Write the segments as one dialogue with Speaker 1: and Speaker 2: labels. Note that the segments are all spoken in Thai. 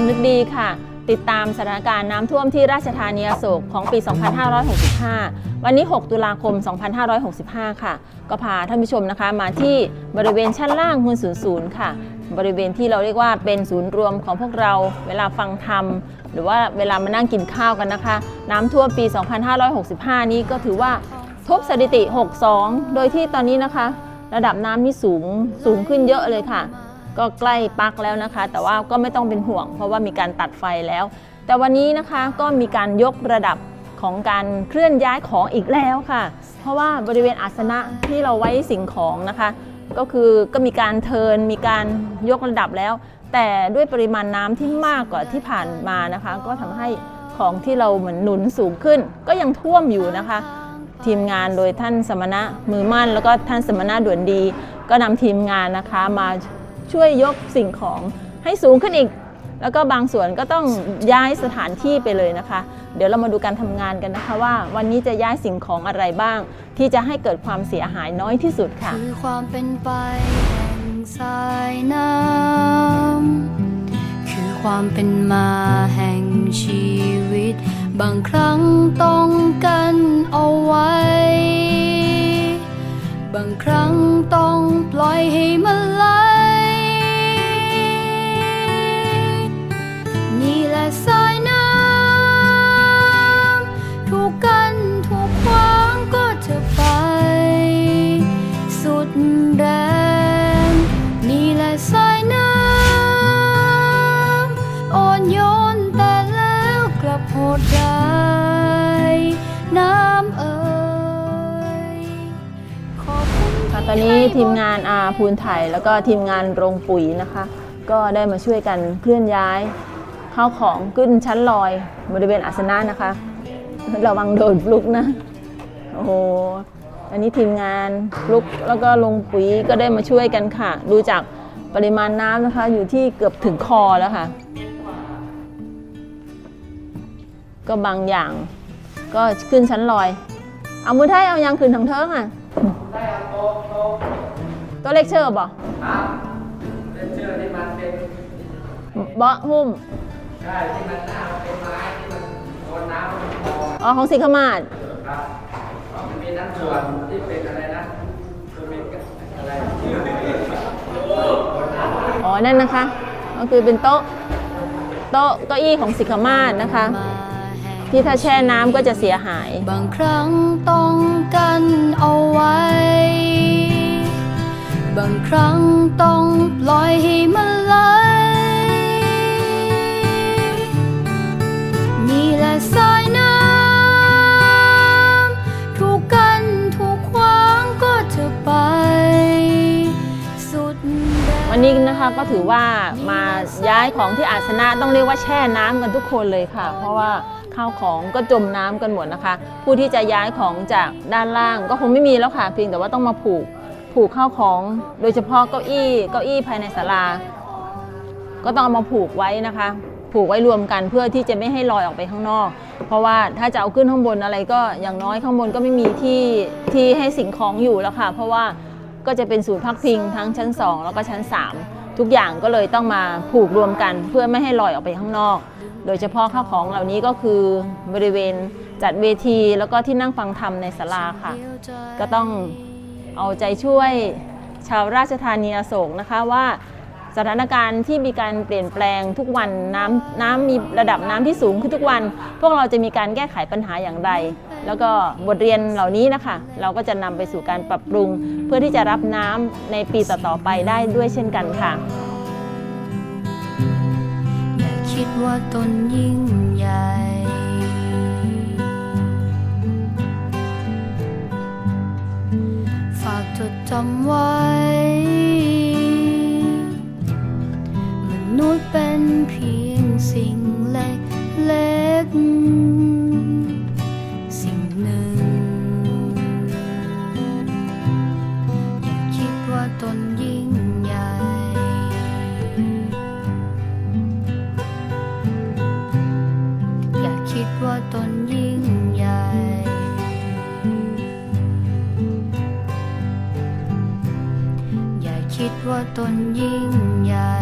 Speaker 1: ำนึกดีค่ะ ติดตามสถานการณ์น้ำท่วมที่ราชธานีอโศกของปี 2565 วันนี้ 6 ตุลาคม 2565 ค่ะ ก็พาท่านผู้ชมนะคะมาที่บริเวณชั้นล่างหุ้นศูนย์ศูนย์ค่ะ บริเวณที่เราเรียกว่าเป็นศูนย์รวมของพวกเรา เวลาฟังธรรม หรือว่าเวลามานั่งกินข้าวกันนะคะ น้ำท่วมปี 2565 นี้ก็ถือว่าทุบสถิติ 62 โดยที่ตอนนี้นะคะ ระดับน้ำนี่สูงสูงขึ้นเยอะเลยค่ะ ก็ใกล้ปลักแล้วนะคะ แต่ว่าก็ไม่ต้องเป็นห่วง เพราะว่ามีการตัดไฟแล้ว แต่วันนี้นะคะก็มีการยกระดับของการเคลื่อนย้ายของอีกแล้วค่ะ เพราะว่าบริเวณอาสนะที่เราไว้สิ่งของนะคะ ก็คือก็มีการเทินมีการยกระดับแล้ว แต่ด้วยปริมาณน้ำที่มากกว่าที่ผ่านมานะคะ ก็ทำให้ของที่เราเหมือนหนุนสูงขึ้น ก็ยังท่วมอยู่นะคะ ทีมงานโดยท่านสมณะมือมั่น แล้วก็ท่านสมณะด่วนดี ก็นำทีมงานนะคะมา ช่วยยกสิ่งของให้สูงขึ้นอีก แล้วก็บางส่วนก็ต้องย้ายสถานที่ไปเลยนะคะ เดี๋ยวเรามาดูการทำงานกันนะคะว่า วันนี้จะย้ายสิ่งของอะไรบ้าง ที่จะให้เกิดความเสียหายน้อยที่สุดค่ะ
Speaker 2: คือความเป็นไปแห่งสายน้ำคือความเป็นมาแห่งชีวิต บางครั้งต้องกันเอาไว้ บางครั้งต้องปล่อยให้มันไหล ดร้ายน้ำเอ่ยขอบคุณ
Speaker 1: ค่ะตอนนี้ทีมงานอาภูนไทยแล้วก็ทีมงานโรงปุ๋ยนะคะ ก็ได้มาช่วยกันเคลื่อนย้ายข้าวของขึ้นชั้นลอยบริเวณอาสนะนะคะระวังโดนปลุกนะโอ้โหอันนี้ทีมงานปลุกแล้วก็ลงปุ๋ยก็ได้มาช่วยกันค่ะ ดูจากปริมาณน้ำนะคะ อยู่ที่เกือบถึงคอแล้วค่ะ ก็บางอย่าง ก็ขึ้นชั้นลอย เอามือไทยเอายางขึ้นทางเทิงอะตัวเล็กเชื่อบ่
Speaker 3: เป็นเชือกที่มันเป็น
Speaker 1: เบาะหุ้ม
Speaker 3: ใช่ที่มันหน้ามันเป็นไม้ที่มันโดนน้ำมันพอ
Speaker 1: อ๋อของสีขมาด
Speaker 3: ครับมันมีทั้งส่วนที่เป็นอะไรนะคือเป็นอะไร
Speaker 1: อ๋อนั่นนะคะก็คือเป็นโต๊ะโต๊ะเก้าอี้ของสิกขมาศนะคะ
Speaker 2: มาแห่ง
Speaker 1: ที่ถ้าแช่น้ำก็จะเสียหาย
Speaker 2: บางครั้งต้องกันเอาไว้ บางครั้งต้องปล่อยให้มัน วั
Speaker 1: นนี้นะคะก็ถือว่ามาย้ายของที่อาสนะต้องเรียกว่าแช่น้ำกันทุกคนเลยค่ะ เพราะว่าข้าวของก็จมน้ำกันหมดนะคะ ผู้ที่จะย้ายของจากด้านล่างก็คงไม่มีแล้วค่ะเพียงแต่ว่าต้องมาผูกผูกข้าวของ โดยเฉพาะเก้าอี้เก้าอี้ภายในศาลา ก็ต้องเอามาผูกไว้นะคะ ผูกไว้รวมกันเพื่อที่จะไม่ให้ลอยออกไปข้างนอก เพราะว่าถ้าจะเอาขึ้นข้างบนอะไรก็อย่างน้อยข้างบนก็ไม่มีที่ที่ให้สิ่งของอยู่แล้วค่ะ เพราะว่า ก็จะเป็นศูนย์พักพิงทั้งชั้น 2 แล้วก็ชั้น 3 ทุกอย่างก็เลยต้องมาผูกรวมกันเพื่อไม่ให้ลอยออกไปข้างนอก โดยเฉพาะข้าวของเหล่านี้ก็คือบริเวณจัดเวทีแล้วก็ที่นั่งฟังธรรมในศาลาค่ะ ก็ต้องเอาใจช่วยชาวราชธานีอโศกนะคะว่า สถานการณ์ที่มีการเปลี่ยนแปลงทุกวันน้ำน้ำมีระดับน้ำที่สูงขึ้นทุกวัน พวกเราจะมีการแก้ไขปัญหาอย่างไร แล้วก็บทเรียนเหล่านี้นะคะ เราก็จะนำไปสู่การปรับปรุง เพื่อที่จะรับน้ำในปีต่อๆไปได้ด้วยเช่นกันค่ะ
Speaker 2: อย่าคิดว่าตนยิ่งใหญ่ฝากจดจำไว้ นุษย์เป็นเพียงสิ่งเล็กเล็กๆสิ่งหนึ่ง อย่าคิดว่าตนยิ่งใหญ่ อย่าคิดว่าตนยิ่งใหญ่ อย่าคิดว่าตนยิ่งใหญ่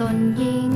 Speaker 2: ตนยิ่ง